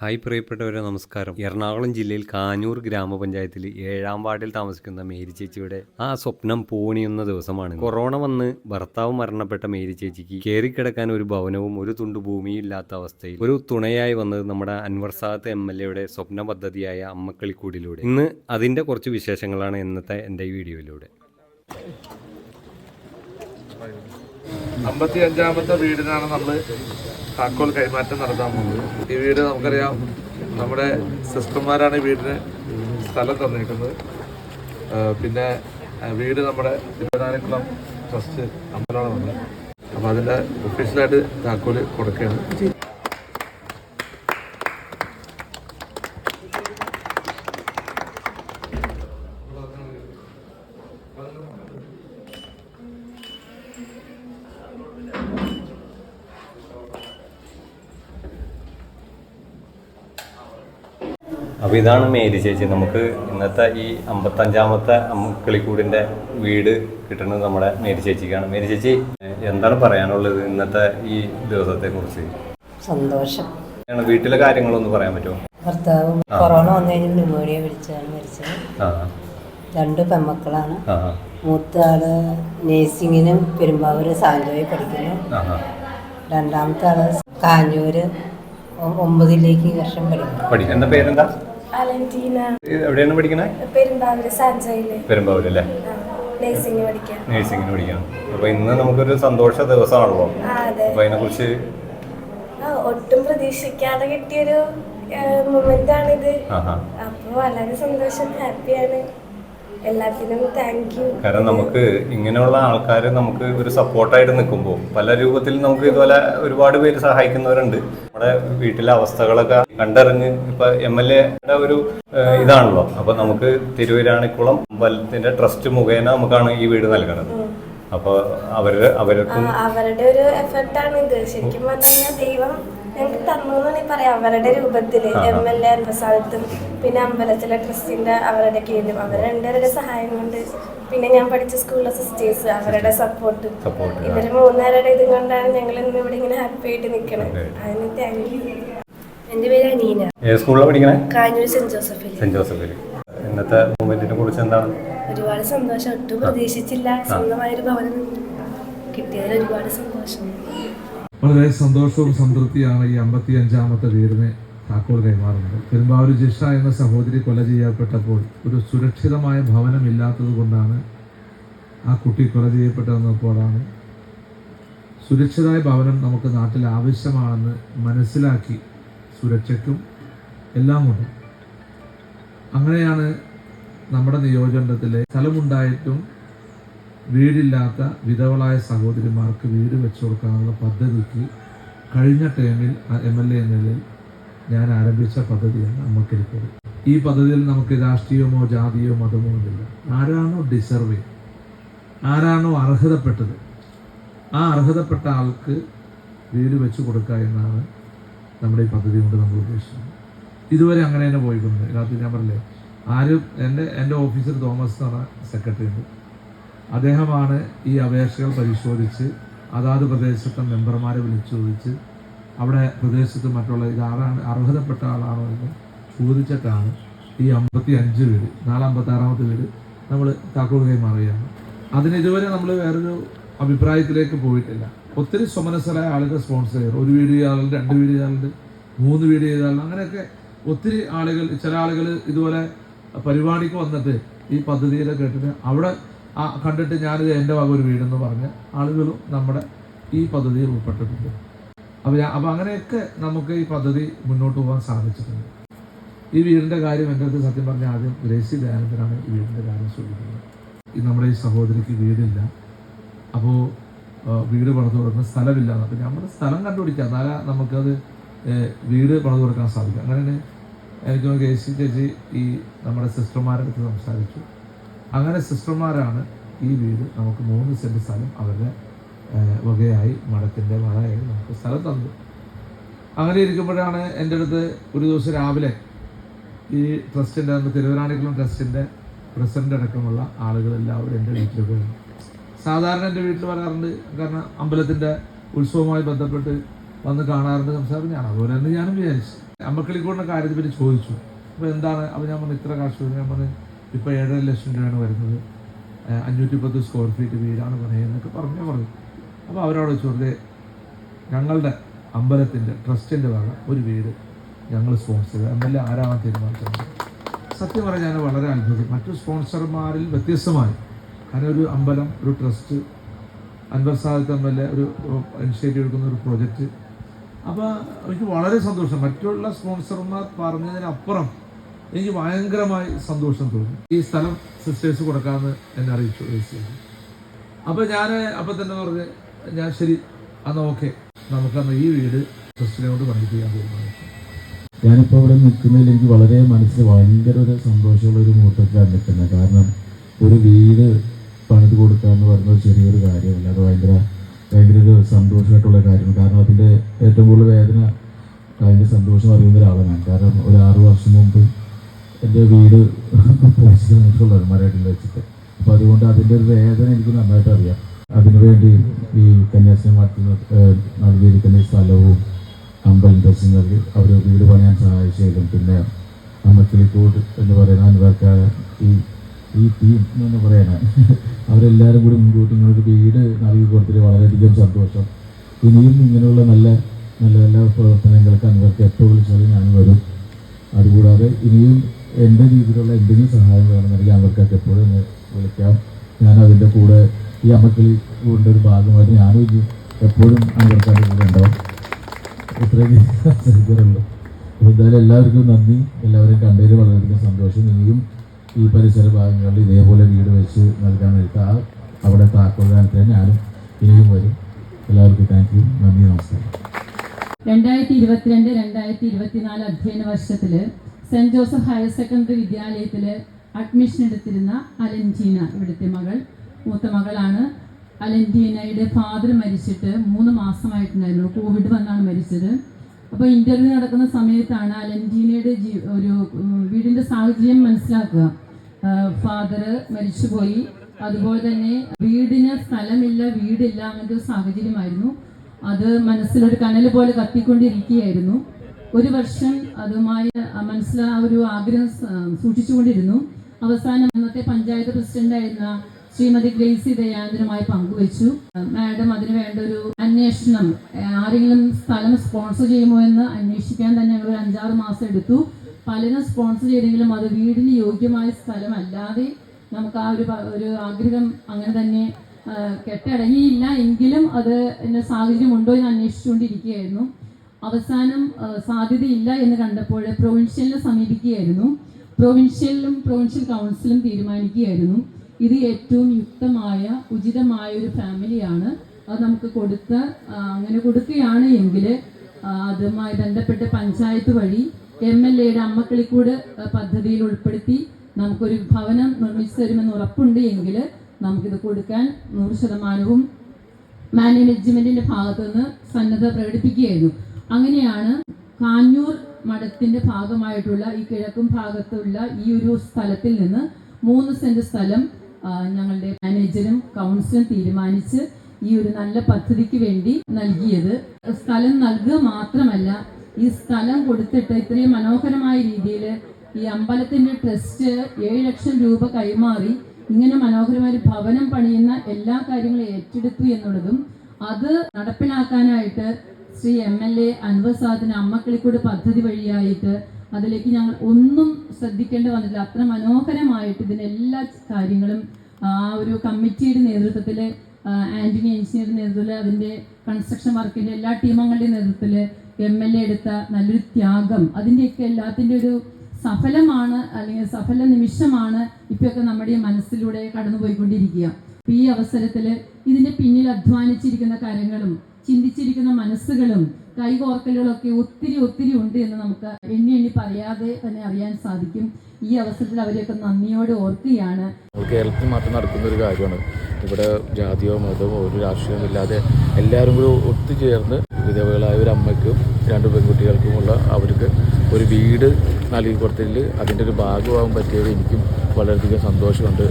Hi പ്രിയപ്പെട്ടവരെ നമസ്കാരം. എറണാകുളം ജില്ലയിൽ കാനൂർ ഗ്രാമപഞ്ചായത്തിൽ ഏഴാം വാർഡിൽ താമസിക്കുന്ന മേരി ചേച്ചിയുടെ ആ സ്വപ്നം പൂണിയുന്ന ദിവസമാണ് കൊറോണ വന്ന് ഭർത്താവ് മരണപ്പെട്ട മേരി ചേച്ചിക്ക് കയറിക്കിടക്കാൻ ഒരു ഭവനവും ഒരു തുണ്ടു ഭൂമിയും ഇല്ലാത്ത അവസ്ഥയിൽ ഒരു തുണയായി വന്നത് നമ്മുടെ അൻവർ സാദത്ത് എം എൽ എയുടെ സ്വപ്ന പദ്ധതിയായ അമ്മക്കളിക്കൂടിലൂടെ. ഇന്ന് അതിന്റെ കുറച്ച് വിശേഷങ്ങളാണ് ഇന്നത്തെ എന്റെ ഈ വീഡിയോയിലൂടെ. അമ്പത്തി അഞ്ചാമത്തെ വീടിനാണ് നമ്മൾ താക്കോൽ കൈമാറ്റം നടത്താൻ പോകുന്നത്. ഈ വീട് നമുക്കറിയാം നമ്മുടെ സിസ്റ്റർമാരാണ് ഈ വീടിന് സ്ഥലം തന്നേക്കുന്നത് പിന്നെ വീട് നമ്മുടെ തിരുവനാനിക്കുളം ട്രസ്റ്റ് അമ്പലമാണ് അപ്പോൾ അതിന്റെ ഒഫീഷ്യലായിട്ട് താക്കോൽ കൊടുക്കുകയാണ്. അപ്പോൾ ഇതാണ് മേരി ചേച്ചി. നമുക്ക് ഇന്നത്തെ ഈ അമ്പത്തഞ്ചാമത്തെ അമ്മക്കളിക്കൂടിന്റെ വീട് കിട്ടുന്നത് നമ്മുടെ മേരി ചേച്ചിക്കാണ്. മേരി ചേച്ചി എന്താണ് പറയാനുള്ളത് ഇന്നത്തെ ഈ ദിവസത്തെ കുറിച്ച് സന്തോഷം വീട്ടിലെ കാര്യങ്ങളൊന്നും പറയാൻ പറ്റുമോ? ഭർത്താവ് കൊറോണ വന്നു കഴിഞ്ഞ് ന്യൂമോണിയ പിടിച്ചാണ് മരിച്ചത്. രണ്ട് പെമ്മക്കളാണ്. മൂത്ത ആൾ നേഴ്സിങ്ങിനും പെരുമ്പാവൂര് സാഞ്ചോയിൽ പഠിക്കുന്നു. രണ്ടാമത്തെ ആൾ കാഞ്ഞൂര് ഒമ്പതിലേക്ക് ഈ വർഷം പഠിക്കുന്നു. എന്താ പേരെന്താ? എവിടെയാണ് പഠിക്കണേ? പെരുമ്പാവൂര് സാൻജയിൽ പെരുമ്പാവൂരല്ലേ നേഴ്സിംഗ് പഠിക്കാം. നേഴ്സിങ്ങിന് പഠിക്കണം. അപ്പോൾ ഇന്ന് നമുക്കൊരു സന്തോഷ ദിവസമാണല്ലോ. അപ്പൊ അതെ കുറിച്ച് ഒട്ടും പ്രതീക്ഷിക്കാതെ കിട്ടിയൊരു മൊമെന്റ് ആണിത് അപ്പൊ വളരെ സന്തോഷം. ഹാപ്പിയാണ്. എല്ലാത്തിനും താങ്ക് യു കാരണം നമുക്ക് ഇങ്ങനെയുള്ള ആൾക്കാർ നമുക്ക് ഒരു സപ്പോർട്ടായിട്ട് നിൽക്കുമ്പോൾ പല രൂപത്തിൽ നമുക്ക് ഇതുപോലെ ഒരുപാട് പേര് സഹായിക്കുന്നവരുണ്ട്. നമ്മുടെ വീട്ടിലെ അവസ്ഥകളൊക്കെ കണ്ടറിഞ്ഞ് ഇപ്പൊ എം എൽ എയുടെ ഒരു ഇതാണല്ലോ. അപ്പൊ നമുക്ക് തിരുവരാണിക്കുളം അമ്പലത്തിന്റെ ട്രസ്റ്റ് മുഖേന നമുക്കാണ് ഈ വീട് നൽകുന്നത് അപ്പൊ അവർ അവർക്കും അവരുടെ ഒരു എഫർട്ടാണ് ഇത്. ശരിക്കും പറഞ്ഞാൽ ദൈവം ഞങ്ങൾക്ക് തന്നു എന്നാണ് പറയാം. അവരുടെ രൂപത്തിൽ എം എൽ എ സ്ഥലത്തും പിന്നെ അമ്പലത്തിലെ ട്രസ്റ്റിന്റെ അവരുടെ കീഴിലും. അവർ രണ്ടുപേരുടെ സഹായം കൊണ്ട് പിന്നെ ഞാൻ പഠിച്ച സ്കൂളിലെ സിസ്റ്റേഴ്സ് അവരുടെ സപ്പോർട്ട് ഇവർ മൂന്നുപേരുടെ ഇതും കൊണ്ടാണ് ഞങ്ങൾ ഇന്ന് ഇവിടെ ഇങ്ങനെ ഹാപ്പി ആയിട്ട് നിൽക്കണത് അതിന് താങ്ക് യു എന്റെ പേര് അനീന. സ്കൂളിലാണ് പഠിക്കണേ? കാഞ്ഞൂർ സെന്റ് ജോസഫിൽ സെന്റ് ജോസഫിൽ ഇന്നത്തെ മൂമെന്റിനെ കുറിച്ച് എന്താണ്? ഒരുപാട് സന്തോഷം. ഒട്ടും പ്രതീക്ഷിച്ചില്ല. സ്വന്തമായൊരു ഭവനം കിട്ടിയതിൽ ഒരുപാട് സന്തോഷം. വളരെ സന്തോഷവും സംതൃപ്തിയാണ് ഈ അമ്പത്തി അഞ്ചാമത്തെ വീടിന് താക്കോൽ കൈമാറുന്നത്. പെരുമ്പാവൂർ ജിഷ എന്ന സഹോദരി കൊല ചെയ്യപ്പെട്ടപ്പോൾ ഒരു സുരക്ഷിതമായ ഭവനം ഇല്ലാത്തത് കൊണ്ടാണ് ആ കുട്ടി കൊല ചെയ്യപ്പെട്ടതെന്നപ്പോഴാണ് സുരക്ഷിതമായ ഭവനം നമുക്ക് നാട്ടിൽ ആവശ്യമാണെന്ന് മനസ്സിലാക്കി സുരക്ഷയ്ക്കും എല്ലാം കൊണ്ട് അങ്ങനെയാണ് നമ്മുടെ നിയോജനത്തിലെ സ്ഥലമുണ്ടായിട്ടും വീടില്ലാത്ത വിധവളായ സഹോദരിമാർക്ക് വീട് വെച്ചു കൊടുക്കാനുള്ള പദ്ധതിക്ക് കഴിഞ്ഞ ടേമിൽ എം എൽ എ എന്ന നിലയിൽ ഞാൻ ആരംഭിച്ച പദ്ധതിയാണ് അമ്മക്കിരിക്കൽ. ഈ പദ്ധതിയിൽ നമുക്ക് രാഷ്ട്രീയമോ ജാതിയോ മതമോ ഒന്നുമില്ല. ആരാണോ ഡിസർവ് ആരാണോ അർഹതപ്പെട്ടത് ആ അർഹതപ്പെട്ട ആൾക്ക് വീട് വെച്ച് കൊടുക്കുക എന്നാണ് നമ്മുടെ ഈ പദ്ധതി കൊണ്ട് നമ്മൾ ഉദ്ദേശിക്കുന്നത്. ഇതുവരെ അങ്ങനെ തന്നെ പോയിക്കൊണ്ട് രാത്രി ഞാൻ പറഞ്ഞില്ലേ ആരും എന്റെ എന്റെ ഓഫീസർ തോമസ് എന്ന് പറഞ്ഞ സെക്രട്ടറി ഉണ്ട് അദ്ദേഹമാണ് ഈ അപേക്ഷകൾ പരിശോധിച്ച് അതാത് പ്രദേശത്തെ മെമ്പർമാരെ വിളിച്ചു ചോദിച്ച് അവിടെ പ്രദേശത്ത് മറ്റുള്ള ഇത് ആരാണ് അർഹതപ്പെട്ട ആളാണോ എന്ന് ചോദിച്ചിട്ടാണ് ഈ അമ്പത്തി അഞ്ച് വീട് നാലമ്പത്തി ആറാമത്തെ വീട് നമ്മൾ താക്കോൽ കൈമാറുകയാണ് അതിന് ഇതുവരെ നമ്മൾ വേറൊരു അഭിപ്രായത്തിലേക്ക് പോയിട്ടില്ല. ഒത്തിരി സ്വമനസ്സരായ ആളുകൾ സ്പോൺസർ ചെയ്യും ഒരു വീട് ചെയ്യാറുണ്ട് രണ്ട് വീട് ചെയ്യാറുണ്ട് മൂന്ന് വീട് ചെയ്താറുണ്ട് അങ്ങനെയൊക്കെ ഒത്തിരി ആളുകൾ ചില ആളുകൾ ഇതുപോലെ പരിപാടിക്ക് വന്നിട്ട് ഈ പദ്ധതിയിലെ കേട്ടിട്ട് അവിടെ ആ കണ്ടിട്ട് ഞാനിത് എന്റെ വക ഒരു വീടെന്ന് പറഞ്ഞ ആളുകളും നമ്മുടെ ഈ പദ്ധതിയിൽ ഉൾപ്പെട്ടിട്ടുണ്ട്. അപ്പോൾ ഞാൻ അപ്പോൾ അങ്ങനെയൊക്കെ നമുക്ക് ഈ പദ്ധതി മുന്നോട്ട് പോകാൻ സാധിച്ചിട്ടുണ്ട്. ഈ വീടിന്റെ കാര്യം എന്റെ അടുത്ത് സത്യം പറഞ്ഞാൽ ആദ്യം ഗ്രേസി ദയാനന്ദനാണ് ഈ വീടിന്റെ കാര്യം ചോദിക്കുന്നത് ഈ നമ്മുടെ ഈ സഹോദരിക്ക് വീടില്ല. അപ്പോൾ വീട് പണിത് കൊടുക്കുന്ന സ്ഥലമില്ല അപ്പോൾ നമ്മൾ സ്ഥലം കണ്ടുപിടിക്കുക എന്നാലേ നമുക്കത് വീട് പണിത് കൊടുക്കാൻ സാധിക്കും. അങ്ങനെ എനിക്ക് തോന്നുന്നു കെ സി ചേച്ചി ഈ നമ്മുടെ സിസ്റ്റർമാരുടെ അടുത്ത് സംസാരിച്ചു. അങ്ങനെ സിസ്റ്റർമാരാണ് ഈ വീട് നമുക്ക് മൂന്ന് സെന്റ് സ്ഥലം അവരുടെ വകയായി മഠത്തിന്റെ വകയായി നമുക്ക് സ്ഥലം തന്നു. അങ്ങനെ ഇരിക്കുമ്പോഴാണ് എന്റെ അടുത്ത് ഒരു ദിവസം രാവിലെ ഈ ട്രസ്റ്റിന്റെ അന്ന് തിരുവനാണിക്കുളം ട്രസ്റ്റിന്റെ പ്രസിഡന്റ് അടക്കമുള്ള ആളുകളെല്ലാവരും എന്റെ വീട്ടിലേക്ക് സാധാരണ എന്റെ വീട്ടിൽ വരാറുണ്ട് കാരണം അമ്പലത്തിന്റെ ഉത്സവവുമായി ബന്ധപ്പെട്ട് വന്ന് കാണാറുണ്ട് സംസാരം ഞാൻ അതുപോലെ തന്നെ ഞാനും വിചാരിച്ചു. അമ്മക്കിളിക്കൂടിന്റെ കാര്യത്തെ പറ്റി ചോദിച്ചു. അപ്പോൾ എന്താണ്? അപ്പോൾ ഞാൻ പറഞ്ഞു ഇത്ര കാശ് ഞാൻ പറഞ്ഞു ഇപ്പോൾ ഏഴര ലക്ഷം രൂപയാണ് വരുന്നത്. അഞ്ഞൂറ്റി പത്ത് സ്ക്വയർ ഫീറ്റ് വീടാണ് പറയുന്നതൊക്കെ പറഞ്ഞു പറഞ്ഞു. അപ്പോൾ അവരോട് ചോദിച്ചത് ഞങ്ങളുടെ അമ്പലത്തിന്റെ ട്രസ്റ്റിന്റെ വക ഒരു വീട് ഞങ്ങൾ സ്പോൺസർ ചെയ്ത്. എം എൽ എ ആരാണ് തീരുമാനിച്ചത്? സത്യം പറഞ്ഞാൽ വളരെ അത്ഭുതം. മറ്റു സ്പോൺസർമാരിൽ വ്യത്യസ്തമായി. കാരണം ഒരു അമ്പലം ഒരു trust Anwar Sadath M L A ഒരു ഇനിഷ്യേറ്റീവ് എടുക്കുന്ന ഒരു പ്രോജക്റ്റ് അപ്പോൾ എനിക്ക് വളരെ സന്തോഷം. മറ്റുള്ള സ്പോൺസർമാർ പറഞ്ഞതിനപ്പുറം എനിക്ക് ഭയങ്കരമായി സന്തോഷം തോന്നി. ഈ സ്ഥലം സിസ്റ്റേഴ്സ് കൊടുക്കാമെന്ന് എന്നെ അറിയിച്ചു അപ്പോൾ ഞാൻ അപ്പം തന്നെ പറഞ്ഞ് ഞാൻ ശരി അന്ന് ഓക്കെ നമുക്കന്ന് ഈ വീട് പണിക്ക് ചെയ്യാൻ തീരുമാനിച്ചു. ഞാനിപ്പോൾ ഇവിടെ നിൽക്കുന്നതിൽ എനിക്ക് വളരെ മനസ്സിൽ ഭയങ്കര ഒരു സന്തോഷമുള്ള ഒരു മുഹൂർത്തത്തിലാണ് നിൽക്കുന്നത്. കാരണം ഒരു വീട് പണിത് കൊടുക്കുക എന്ന് പറയുന്നത് ചെറിയൊരു കാര്യമല്ല. അത് ഭയങ്കര ഭയങ്കര ഒരു സന്തോഷമായിട്ടുള്ള കാര്യമാണ്. കാരണം അതിന്റെ ഏറ്റവും കൂടുതൽ വേദന ഭയങ്കര സന്തോഷം അറിയുന്ന ഒരാളാണ് കാരണം ഒരു ആറു വർഷം മുമ്പ് എന്റെ വീട് പോസ്റ്റ് കഴിഞ്ഞിട്ടുള്ളത് മരടിൽ വെച്ചിട്ട്. അപ്പോൾ അതുകൊണ്ട് അതിന്റെ ഒരു വേദന എനിക്ക് നന്നായിട്ട് അറിയാം. അതിനുവേണ്ടി ഈ കന്യാസ്ത്രീ മാറ്റുന്ന നൽകിയിരിക്കുന്ന സ്ഥലവും അമ്പലം നൽകി അവർ വീട് പണിയാൻ സഹായിച്ചതിലും പിന്നെ അമ്മക്കിളിക്കോട് എന്ന് പറയുന്ന അനുവർക്കായ ഈ ഈ ടീം എന്ന് പറയാനാ അവരെല്ലാവരും കൂടി മുൻകൂട്ടി ഇങ്ങനൊരു വീട് നൽകി കൊടുത്തിട്ട് വളരെയധികം സന്തോഷം. ഇനിയും ഇങ്ങനെയുള്ള നല്ല നല്ല നല്ല പ്രവർത്തനങ്ങൾക്ക് അനുവർക്ക് എപ്പോൾ വിളിച്ചാലും ഞാൻ വരും. അതുകൂടാതെ ഇനിയും എന്റെ രീതിയിലുള്ള എന്തെങ്കിലും സഹായം വേണമെന്നുണ്ടെങ്കിൽ അവർക്കൊക്കെ എപ്പോഴും എന്നെ വിളിക്കാം. ഞാൻ അതിന്റെ കൂടെ ഈ അമ്മക്കിളി കൂടിന്റെ ഒരു ഭാഗമായിട്ട് ഞാനും എപ്പോഴും അവർക്കാരുടെ കൂടെ ഉണ്ടാവും. ഇത്രയൊക്കെ സംസാരിക്കാറുള്ളൂ അപ്പോൾ എന്തായാലും എല്ലാവർക്കും നന്ദി. എല്ലാവരെയും കണ്ടതിൽ വളരെയധികം സന്തോഷം. ഇനിയും ഈ പരിസര ഭാഗങ്ങളിൽ ഇതേപോലെ വീട് വെച്ച് നൽകാൻ വേണ്ടിയിട്ട് ആ അവിടെ താക്കോൽദാനത്തിന് ഞാനും ഇനിയും വരും. എല്ലാവർക്കും താങ്ക് യു നന്ദി നമസ്കാരം. രണ്ടായിരത്തി ഇരുപത്തിരണ്ട് രണ്ടായിരത്തി ഇരുപത്തിനാല് അധ്യയന വർഷത്തിൽ സെന്റ് ജോസഫ് ഹയർ സെക്കൻഡറി വിദ്യാലയത്തിൽ അഡ്മിഷൻ എടുത്തിരുന്ന അലന്റീന ഇവിടുത്തെ മകൾ. മൂത്ത മകളാണ്. അലൻജീനയുടെ ഫാദർ മരിച്ചിട്ട് മൂന്ന് മാസമായിട്ടുണ്ടായിരുന്നു. കോവിഡ് വന്നാണ് മരിച്ചത്. അപ്പോൾ ഇന്റർവ്യൂ നടക്കുന്ന സമയത്താണ് അലൻജീനയുടെ ജീ ഒരു വീടിന്റെ സാഹചര്യം മനസ്സിലാക്കുക. ഫാദർ മരിച്ചുപോയി. അതുപോലെ തന്നെ വീടിന് സ്ഥലമില്ല വീടില്ല അങ്ങനത്തെ ഒരു സാഹചര്യമായിരുന്നു. അത് മനസ്സിലൊരു കനൽ പോലെ കത്തിക്കൊണ്ടിരിക്കുകയായിരുന്നു. ഒരു വർഷം അതുമായി മനസ്സിലാ ഒരു ആഗ്രഹം സൂക്ഷിച്ചുകൊണ്ടിരുന്നു. അവസാനം അന്നത്തെ പഞ്ചായത്ത് പ്രസിഡന്റായിരുന്ന ശ്രീമതി ഗ്രേസി ദയാനന്ദനുമായി പങ്കുവച്ചു. മാഡം അതിന് വേണ്ട ഒരു അന്വേഷണം ആരെങ്കിലും സ്ഥലം സ്പോൺസർ ചെയ്യുമോ എന്ന് അന്വേഷിക്കാൻ തന്നെ ഞങ്ങൾ ഒരു അഞ്ചാറ് മാസം എടുത്തു. പലരും സ്പോൺസർ ചെയ്തെങ്കിലും അത് വീടിന് യോഗ്യമായ സ്ഥലമല്ലാതെ നമുക്ക് ആ ഒരു ഒരു ആഗ്രഹം അങ്ങനെ തന്നെ കെട്ടടങ്ങിയില്ല. എങ്കിലും അത് എന്റെ സാഹചര്യം ഉണ്ടോ എന്ന് അന്വേഷിച്ചുകൊണ്ടിരിക്കുകയായിരുന്നു. അവസാനം സാധ്യതയില്ല എന്ന് കണ്ടപ്പോൾ പ്രൊവിൻഷ്യലിനെ സമീപിക്കുകയായിരുന്നു. പ്രൊവിൻഷ്യലിലും പ്രൊവിൻഷ്യൽ കൗൺസിലും തീരുമാനിക്കുകയായിരുന്നു. ഇത് ഏറ്റവും യുക്തമായ ഉചിതമായ ഒരു ഫാമിലിയാണ് അത് നമുക്ക് കൊടുത്ത അങ്ങനെ കൊടുക്കുകയാണ് എങ്കിൽ അതുമായി ബന്ധപ്പെട്ട് പഞ്ചായത്ത് വഴി എം എൽ എയുടെ അമ്മക്കിളിക്കൂട് പദ്ധതിയിൽ ഉൾപ്പെടുത്തി നമുക്കൊരു ഭവനം നിർമ്മിച്ചു തരുമെന്ന് ഉറപ്പുണ്ട് എങ്കിൽ നമുക്കിത് കൊടുക്കാൻ നൂറ് ശതമാനവും മാനേജ്മെന്റിന്റെ ഭാഗത്തുനിന്ന് സന്നദ്ധ പ്രകടിപ്പിക്കുകയായിരുന്നു. അങ്ങനെയാണ് കാഞ്ഞൂർ മഠത്തിന്റെ ഭാഗമായിട്ടുള്ള ഈ കിഴക്കും ഭാഗത്തുള്ള ഈ ഒരു സ്ഥലത്തിൽ നിന്ന് മൂന്ന് സെന്റ് സ്ഥലം ഞങ്ങളുടെ മാനേജരും കൗൺസിലും തീരുമാനിച്ച് ഈ ഒരു നല്ല പദ്ധതിക്ക് വേണ്ടി നൽകിയത്. സ്ഥലം നൽകുക മാത്രമല്ല ഈ സ്ഥലം കൊടുത്തിട്ട് ഇത്രയും മനോഹരമായ രീതിയിൽ ഈ അമ്പലത്തിന്റെ ട്രസ്റ്റ് ഏഴ് ലക്ഷം രൂപ കൈമാറി ഇങ്ങനെ മനോഹരമായ ഒരു ഭവനം പണിയുന്ന എല്ലാ കാര്യങ്ങളും ഏറ്റെടുത്തു എന്നുള്ളതും അത് നടപ്പിലാക്കാനായിട്ട് Shri M L A Anwar സാദിന് അമ്മക്കിളിക്കൂട് പദ്ധതി വഴിയായിട്ട് അതിലേക്ക് ഞങ്ങൾ ഒന്നും ശ്രദ്ധിക്കേണ്ടി വന്നില്ല അത്ര മനോഹരമായിട്ട് ഇതിനെല്ലാ കാര്യങ്ങളും ആ ഒരു കമ്മിറ്റിയുടെ നേതൃത്വത്തിൽ ആന്റണി എഞ്ചിനീയറുടെ നേതൃത്വത്തിൽ അതിന്റെ കൺസ്ട്രക്ഷൻ വർക്കിന്റെ എല്ലാ ടീമങ്ങളുടെയും നേതൃത്വത്തിൽ എം എൽ എ എടുത്ത നല്ലൊരു ത്യാഗം. അതിന്റെയൊക്കെ എല്ലാത്തിന്റെ ഒരു സഫലമാണ് അല്ലെങ്കിൽ സഫല നിമിഷമാണ് ഇപ്പൊക്കെ നമ്മുടെ മനസ്സിലൂടെ കടന്നുപോയിക്കൊണ്ടിരിക്കുക. ഈ അവസരത്തിൽ ഇതിന്റെ പിന്നിൽ അധ്വാനിച്ചിരിക്കുന്ന കാര്യങ്ങളും ചിന്തിച്ചിരിക്കുന്ന മനസ്സുകളും കൈകോർക്കലുകളും ഒക്കെ ഒത്തിരി ഒത്തിരി ഉണ്ട് എന്ന് നമുക്ക് എണ്ണി എണ്ണി പറയാതെ തന്നെ അറിയാൻ സാധിക്കും. ഈ അവസരത്തിൽ അവരെയൊക്കെ നന്ദിയോട് ഓർക്കുകയാണ്. കേരളത്തിൽ മാത്രം നടക്കുന്ന ഒരു കാര്യമാണ്. ഇവിടെ ജാതിയോ മതമോ ഒരു രാഷ്ട്രീയവും ഇല്ലാതെ എല്ലാവരും കൂടി ഒത്തുചേർന്ന് വിധവകളായ ഒരു അമ്മയ്ക്കും രണ്ട് പെൺകുട്ടികൾക്കുമുള്ള അവർക്ക് ഒരു വീട് നൽകി കൊടുത്തതിൽ അതിന്റെ ഒരു ഭാഗമാകാൻ പറ്റിയത് എനിക്കും വളരെയധികം സന്തോഷമുണ്ട്.